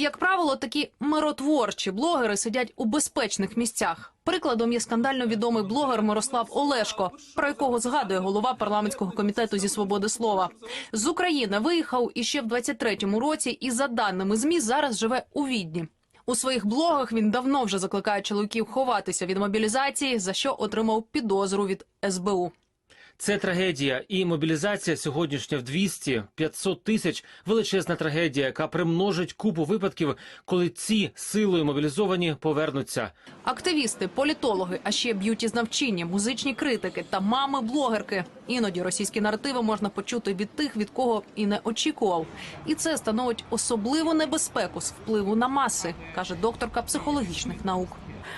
Як правило, такі миротворчі блогери сидять у безпечних місцях. Прикладом є скандально відомий блогер Мирослав Олешко, про якого згадує голова парламентського комітету зі свободи слова. З України виїхав іще в 23-му році, і за даними змі зараз живе у Відні. У своїх блогах він давно вже закликає чоловіків ховатися від мобілізації, за що отримав підозру від СБУ. Це трагедія і мобілізація сьогоднішня в 200-500 тисяч величезна трагедія, яка примножить купу випадків, коли ці силою мобілізовані повернуться. Активісти, політологи, а ще б'юті-знавчині, музичні критики та мами-блогерки. Іноді російські наративи можна почути від тих, від кого і не очікував. І це становить особливу небезпеку з впливу на маси, каже докторка психологічних наук.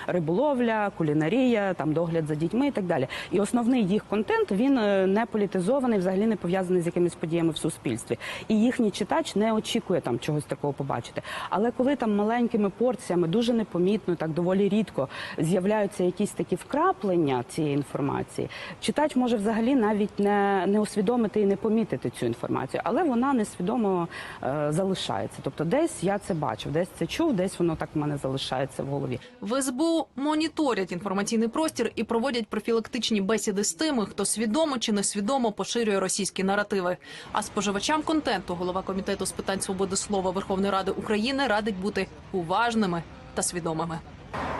Риболовля, кулінарія, там догляд за дітьми і так далі. І основний їх контент він е, не політизований, взагалі не пов'язаний з якимись подіями в суспільстві. І їхній читач не очікує там чогось такого побачити. Але коли там маленькими порціями дуже непомітно, так доволі рідко з'являються якісь такі вкраплення цієї інформації, читач може взагалі навіть не, не усвідомити і не помітити цю інформацію, але вона несвідомо е, залишається. Тобто, десь я це бачив, десь це чув, десь воно так в мене залишається в голові. В СБУ моніторять інформаційний простір і проводять профілактичні бесіди з тими, хто свідомо чи несвідомо поширює російські наративи. А споживачам контенту голова комітету з питань свободи слова Верховної Ради України радить бути уважними та свідомими.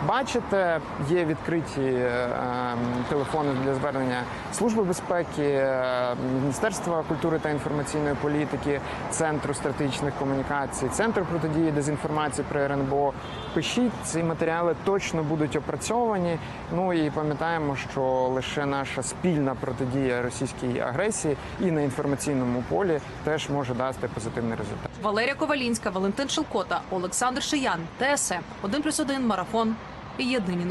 Бачите, є відкриті е, ем, телефони для звернення Служби безпеки, е, Міністерства культури та інформаційної політики, Центру стратегічних комунікацій, Центру протидії дезінформації при РНБО. Пишіть ці матеріали точно будуть опрацьовані. Ну і пам'ятаємо, що лише наша спільна протидія російській агресії і на інформаційному полі теж може дати позитивний результат. Валерія Ковалінська, Валентин Шилкота, Олександр Шиян, ТСМ 1+,1 Марафон. Єдині новини.